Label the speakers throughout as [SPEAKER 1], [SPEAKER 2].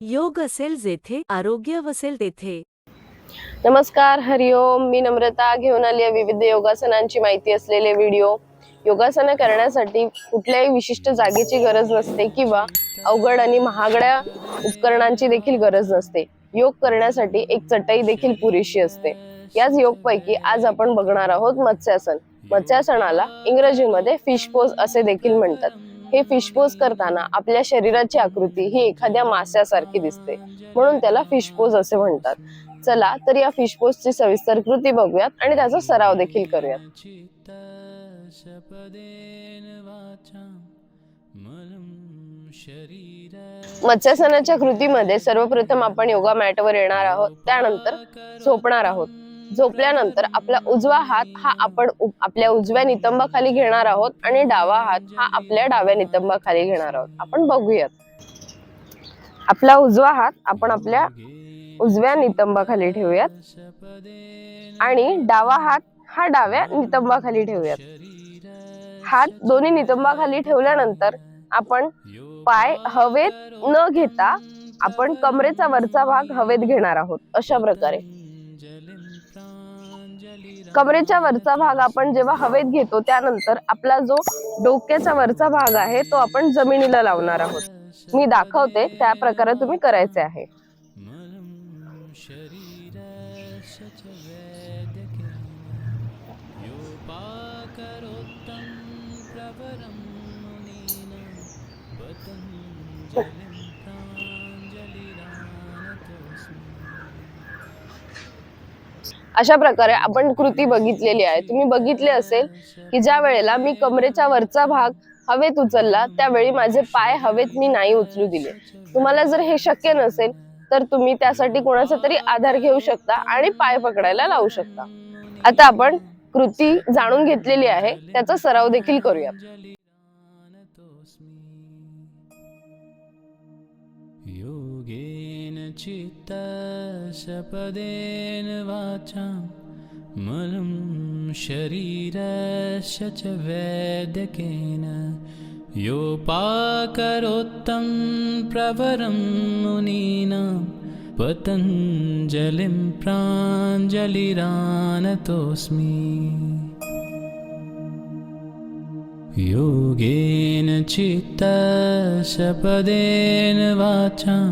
[SPEAKER 1] योग असेल जेथे आरोग्य वसेल तेथे.
[SPEAKER 2] नमस्कार हरिओम मी नम्रता घेऊन आली आहे विविध योगासनांची माहिती असलेले व्हिडिओ. योगासनं करण्यासाठी कुठल्याही विशिष्ट जागेची गरज नसते किंवा अवघड आणि महागड्या उपकरणांची देखील गरज नसते. योग करण्यासाठी एक चटई देखील पुरेशी असते. याच योगपैकी आज आपण बघणार आहोत मत्स्यासन. मत्स्यासनाला इंग्रजीमध्ये फिश पोज असे देखील म्हणतात. हे फिश पोज करताना आपल्या शरीराची आकृती ही एखाद्या मास्यासारखी दिसते. म्हणून त्याला फिश पोज असे म्हणतात. चला तर या फिशपोजची सविस्तर कृती बघूयात आणि त्याचा सराव देखील करूयात. मत्स्यासनाच्या कृतीमध्ये सर्वप्रथम आपण योगा मॅटवर येणार आहोत. त्यानंतर झोपणार आहोत. झोपल्यानंतर आपला उजवा हात हा आपण आपल्या उजव्या नितंबाखाली घेणार आहोत आणि डावा हात हा आपल्या डाव्या नितंबाखाली घेणार आहोत. आपण बघूयात. आपला उजवा हात आपण आपल्या उजव्या नितंबाखाली ठेवूयात आणि डावा हात हा डाव्या नितंबाखाली ठेवूयात. हात दोन्ही नितंबाखाली ठेवल्यानंतर आपण पाय हवेत न घेता आपण कमरेचा वरचा भाग हवेत घेणार आहोत. अशा प्रकारे. कमरेच्या वरचा भाग आपण जेव्हा हवेत घेतो त्यानंतर आपला जो डोक्याचा वरचा भाग आहे तो आपण जमिनीला लावणार आहोत. मी दाखवते त्या प्रकारे तुम्ही करायचे आहे. अशा प्रकारे आपण कृती बघितलेली आहे. तुम्ही बघितले असेल की ज्या वेळेला मी कमरेच्या वरचा भाग हवेत उचलला त्यावेळी माझे पाय हवेत मी नाही उचलू दिले. तुम्हाला जर हे शक्य नसेल तर तुम्ही त्यासाठी कोणाचा तरी आधार घेऊ शकता आणि पाय पकडायला लावू शकता. आता आपण कृती जाणून घेतलेली आहे. त्याचा सराव देखील करूया.
[SPEAKER 3] योगे चित्तशपदेन वाचां मलं शरीरस्य च वैद्यकेन योपाकरोत्तं प्रवरं मुनीनां पतञ्जलिं प्राञ्जलिरानतोऽस्मि। योगेन चित्तशपदेन वाचां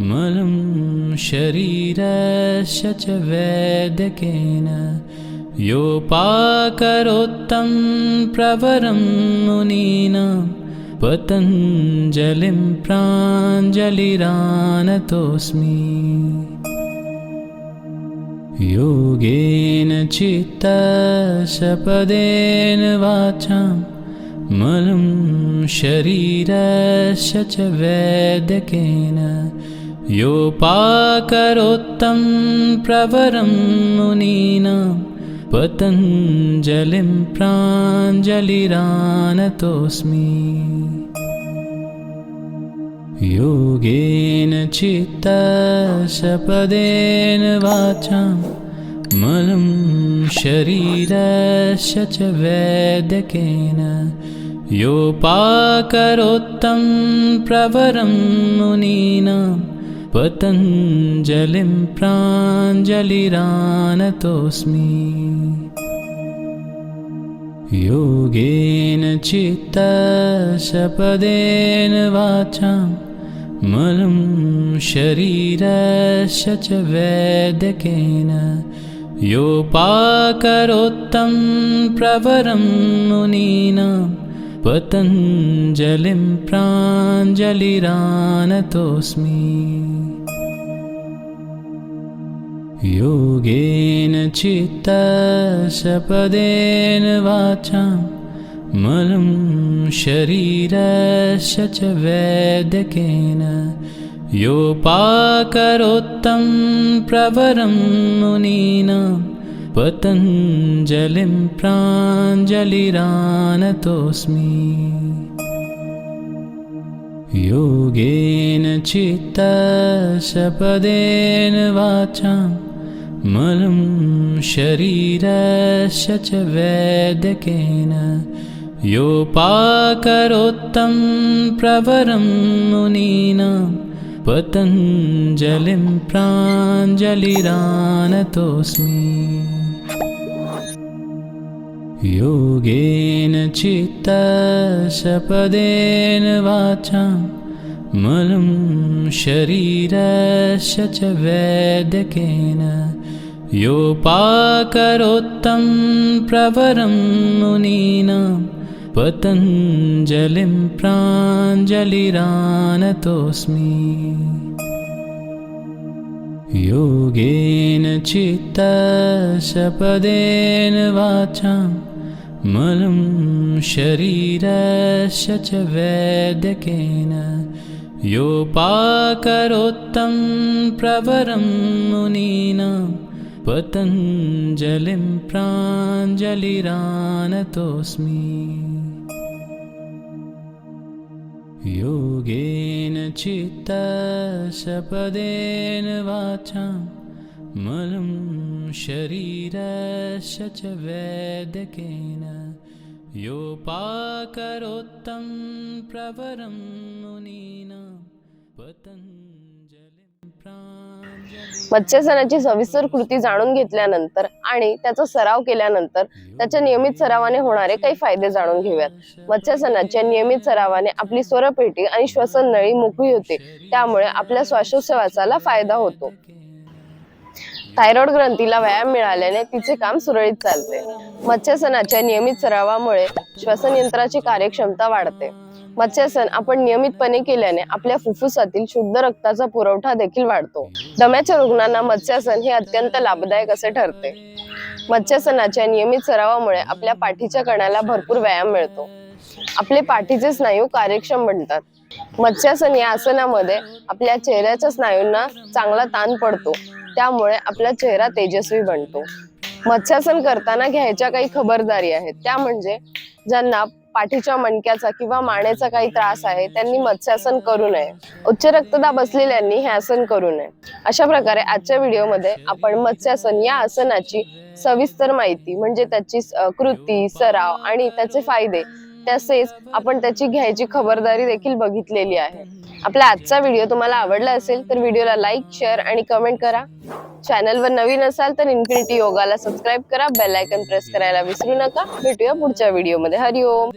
[SPEAKER 3] मलं शरीरस्य च वैद्यकेन योपाकरोत्तं प्रवरं मुनीनां पतञ्जलिं प्राञ्जलिरानतोऽस्मि। योगेन चित्तशपदेन वाचां मलं शरीरस्य च वैद्यकेन योपाकरोत्तं प्रवरं मुनीनां पतञ्जलिं प्राञ्जलिरानतोऽस्मि। योगेन चित्तशपदेन वाचां मलं शरीरस्य च वैद्यकेन योपाकरोत्तं प्रवरं मुनीनां पतञ्जलिं प्राञ्जलिरानतोऽस्मि। योगेन चित्तशपदेन वाचां मलं शरीरस्य च वैद्यकेन योपाकरोत्तं प्रवरं मुनीनां पतञ्जलिं प्राञ्जलिरानतोऽस्मि योगेन चित्तशपदेन वाचां मलं शरीरस्य च वैद्यकेन योपाकरोत्तं प्रवरं मुनीनां पतञ्जलिं प्राञ्जलिरानतोऽस्मि। योगेन चित्तशपदेन वाचां मलं शरीरस्य च वैद्यकेन योपाकरोत्तं प्रवरं मुनीनां पतञ्जलिं प्राञ्जलिरानतोऽस्मि। योगेन चित्तशपदेन वाचां मलं शरीरस्य च वैद्यकेन योपाकरोत्तं प्रवरं मुनीनां पतञ्जलिं प्राञ्जलिरानतोऽस्मि। योगेन चित्तशपदेन वाचां मलं शरीरस्य च वैद्यकेन। योपाकरोत्तं प्रवरं मुनीनां पतञ्जलिं प्राञ्जलिरानतोऽस्मि। योगेन चित्तशपदेन वाचां मलं शरीरस्य च वैद्यकेन योपाकरोत्तं प्रवरं मुनीनां प्राञ्जलि
[SPEAKER 2] मत्स्यासनाची सविस्तर कृती जाणून घेतल्यानंतर आणि त्याचा सराव केल्यानंतर त्याच्या नियमित सरावाने होणारे काही फायदे जाणून घेऊयात. मत्स्यासनाच्या नियमित सरावाने आपली स्वरपेटी आणि श्वसन नळी मोकळी होते. त्यामुळे आपल्या श्वासोच्छवासाला फायदा होतो. थायरॉइड ग्रंथीला व्यायाम मिळाल्याने तिचे काम सुरळीत चालते. मत्स्यासनाच्या नियमित सरावामुळे श्वसन यंत्राची कार्यक्षमता वाढते. मत्स्यासन आपण नियमितपणे केल्याने आपल्या फुफ्फुसातील शुद्ध रक्ताचा पुरवठा देखील वाढतो. दम्याच्या रुग्णांना मत्स्यासन हे अत्यंत लाभदायक असे ठरते. मत्स्यासनाच्या नियमित सरावामुळे आपल्या पाठीच्या कणाला भरपूर व्यायाम मिळतो. आपले पाठीचे स्नायू कार्यक्षम बनतात. मत्स्यासन या आसनामध्ये आपल्या चेहऱ्याच्या स्नायूंना चांगला ताण पडतो. त्यामुळे आपला चेहरा तेजस्वी बनतो. मत्स्यासन करताना घ्यायच्या काही खबरदारी आहेत. त्या म्हणजे ज्यांना पाठीच्या मणक्याचा किंवा मानेचा काही त्रास आहे त्यांनी मत्स्यासन करू नये. उच्च रक्तदाब असलेल्यांनी हे आसन करू नये. अशा प्रकारे आजच्या व्हिडिओमध्ये आपण मत्स्यासन या आसनाची सविस्तर माहिती म्हणजे त्याची कृती सराव आणि त्याचे फायदे तसेच आपण त्याची घ्यायची खबरदारी देखील बघितलेली आहे. आपला आजचा व्हिडिओ तुम्हाला आवडला असेल तर व्हिडिओला लाईक शेअर आणि कमेंट करा. चॅनलवर नवीन असाल तर इन्फिनिटी योगाला सबस्क्राईब करा. बेल आयकन प्रेस करायला विसरू नका. भेटूया पुढच्या व्हिडिओमध्ये हरिओम.